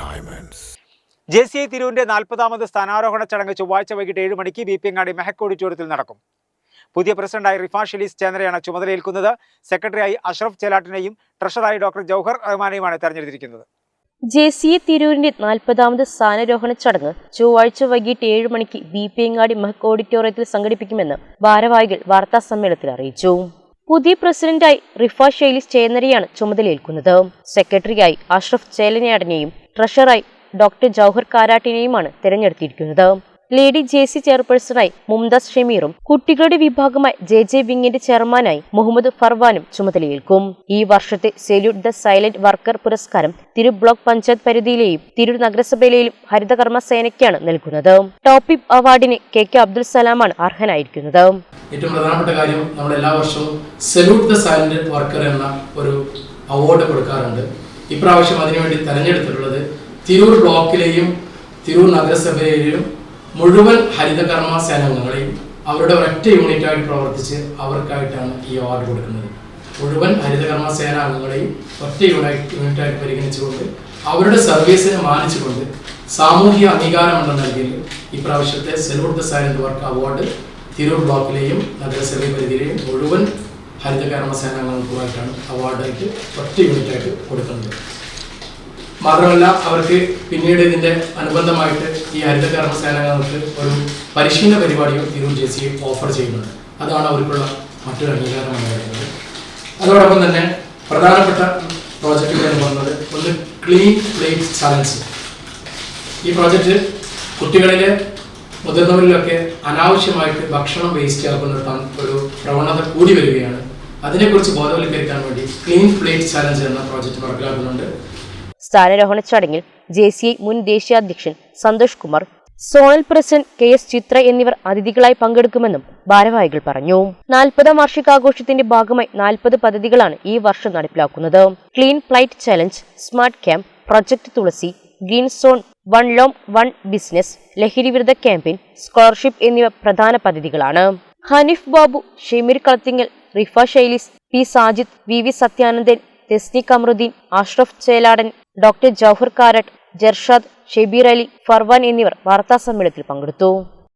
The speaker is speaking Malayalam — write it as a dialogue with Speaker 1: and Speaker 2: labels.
Speaker 1: Diamonds.
Speaker 2: ജെ സി ഐ തിരൂരിന്റെ നാൽപ്പതാമത് സ്ഥാനാരോഹണ ചടങ്ങ് ചൊവ്വാഴ്ച വൈകിട്ട് ഏഴ് മണിക്ക് ബി പി ബിപിങ്ങാടി മെഹക് ഓഡിറ്റോറിയത്തിൽ നടക്കും. പുതിയ പ്രസിഡന്റായി റിഫാ ഷെലീസ് ചേന്ദ്രയാണ് ചുമതലയേൽക്കുന്നത്. സെക്രട്ടറിയായി അഷ്റഫ് ചേലാട്ടിനെയും ട്രഷറായി ഡോക്ടർ ജൗഹർ റഹ്മാനെയുമാണ് തെരഞ്ഞെടുത്തിരിക്കുന്നത്.
Speaker 3: ജെ സി എ തിരൂരിന്റെ നാൽപ്പതാമത് സ്ഥാനാരോഹണ ചടങ്ങ് ചൊവ്വാഴ്ച വൈകിട്ട് ഏഴ് മണിക്ക് ബി പി എങ്ങാടി മെഹക് ഓഡിറ്റോറിയത്തിൽ സംഘടിപ്പിക്കുമെന്ന് ഭാരവാഹികൾ വാർത്താ സമ്മേളനത്തിൽ അറിയിച്ചു. പുതിയ പ്രസിഡന്റായി റിഫ ഷെയ്ലിസ് ചേന്നരിയാണ് ചുമതലയേൽക്കുന്നത്. സെക്രട്ടറിയായി അഷ്റഫ് ചേലനാടനെയും ട്രഷറായി ഡോക്ടർ ജൌഹർ കാരാട്ടിനെയുമാണ് തെരഞ്ഞെടുത്തിരിക്കുന്നത്. ലേഡി ജെ സി ചെയർപേഴ്സണായി മുംതാസ് ഷമീറും കുട്ടികളുടെ വിഭാഗമായി ജെ ജെ വിങ്ങിന്റെ ചെയർമാനായി മുഹമ്മദ് ഫർവാനും ചുമതലയേൽക്കും. ഈ വർഷത്തെ സെല്യൂട്ട് ദ സൈലന്റ് വർക്കർ പുരസ്കാരം തിരു ബ്ലോക്ക് പഞ്ചായത്ത് പരിധിയിലെയും തിരു നഗരസഭയിലെയും ഹരിതകർമ്മ സേനയ്ക്കാണ് നൽകുന്നത്. ടോപ്പിപ്പ് അവാർഡിന് കെ കെ അബ്ദുൽ സലാമാണ് അർഹനായിരിക്കുന്നത്.
Speaker 4: ഏറ്റവും പ്രധാനപ്പെട്ട കാര്യം നമ്മൾ എല്ലാ വർഷവും സെല്യൂട്ട് ദ സൈലന്റ് വർക്കർ എന്ന ഒരു അവാർഡ് കൊടുക്കാറുണ്ട്. ഇപ്രാവശ്യം അതിനുവേണ്ടി തെരഞ്ഞെടുത്തിട്ടുള്ളത് തിരൂർ ബ്ലോക്കിലെയും തിരൂർ നഗരസഭയിലെയും മുഴുവൻ ഹരിതകർമ്മ സേനാംഗങ്ങളെയും അവരുടെ ഒരൊറ്റ യൂണിറ്റായിട്ട് പ്രവർത്തിച്ച് അവർക്കായിട്ടാണ് ഈ അവാർഡ് കൊടുക്കുന്നത്. മുഴുവൻ ഹരിതകർമ്മ സേനാംഗങ്ങളെയും ഒറ്റ യൂണിറ്റ് യൂണിറ്റായിട്ട് പരിഗണിച്ചുകൊണ്ട് അവരുടെ സർവീസിനെ മാനിച്ചുകൊണ്ട് സാമൂഹിക അംഗീകാരം എന്ന ഈ ഇപ്രാവശ്യത്തെ salute the silent work award Tirur ബ്ലോക്കിലെയും നഗരസഭ പരിധിയിലെയും മുഴുവൻ ഹരിതകർമ്മ സേനാംഗങ്ങൾക്കുമായിട്ടാണ് അവാർഡായിട്ട് ഒറ്റ യൂണിറ്റായിട്ട് കൊടുക്കുന്നത്. മാത്രമല്ല അവർക്ക് പിന്നീട് ഇതിന്റെ അനുബന്ധമായിട്ട് ഈ ഹരിതകർമ്മ സേനാംഗങ്ങൾക്ക് ഒരു പരിശീലന പരിപാടിയും തിരൂർ ജെ സി ഓഫർ ചെയ്യുന്നുണ്ട്. അതാണ് അവർക്കുള്ള മറ്റൊരു അംഗീകാരം എന്ന് പറയുന്നത് അതോടൊപ്പം തന്നെ പ്രധാനപ്പെട്ട പ്രോജക്റ്റുകൾ എന്ന് പറയുന്നത് ഒന്ന് ക്ലീൻ പ്ലേറ്റ് ചലഞ്ച്. ഈ പ്രോജക്റ്റ് കുട്ടികളിലെ മുതിർന്നവരിലൊക്കെ അനാവശ്യമായിട്ട് ഭക്ഷണം വേസ്റ്റ് ആക്കുന്ന ഒരു പ്രവണത കൂടി വരികയാണ്. അതിനെക്കുറിച്ച് ബോധവൽക്കരിക്കാൻ വേണ്ടി ക്ലീൻ പ്ലേറ്റ് ചലഞ്ച് എന്ന പ്രോജക്റ്റ് നടപ്പിലാക്കുന്നുണ്ട്.
Speaker 3: സ്ഥാനാരോഹണ ചടങ്ങിൽ ജെ സി ഐ മുൻ ദേശീയ അധ്യക്ഷൻ Santhosh Kumar zonal president K S Chithra എന്നിവർ അതിഥികളായി പങ്കെടുക്കുമെന്നും ഭാരവാഹികൾ പറഞ്ഞു. നാൽപ്പതാം വാർഷികാഘോഷത്തിന്റെ ഭാഗമായി നാൽപ്പത് പദ്ധതികളാണ് ഈ വർഷം നടപ്പിലാക്കുന്നത്. Clean flight challenge smart camp project Thulasi green zone one loom one business ലഹരി വിരുദ്ധ ക്യാമ്പയിൻ സ്കോളർഷിപ്പ് എന്നിവ പ്രധാന പദ്ധതികളാണ്. Haneef Babu Shameer Kalathingal Rifa Shailis P Sajid V V Sathyanandan Thesni Kamaruddin Ashraf Chelatan doctor Jauhar Karatt Jarshad Shebeer Ali Farvan എന്നിവർ വാർത്താ സമ്മേളനത്തിൽ പങ്കെടുത്തു.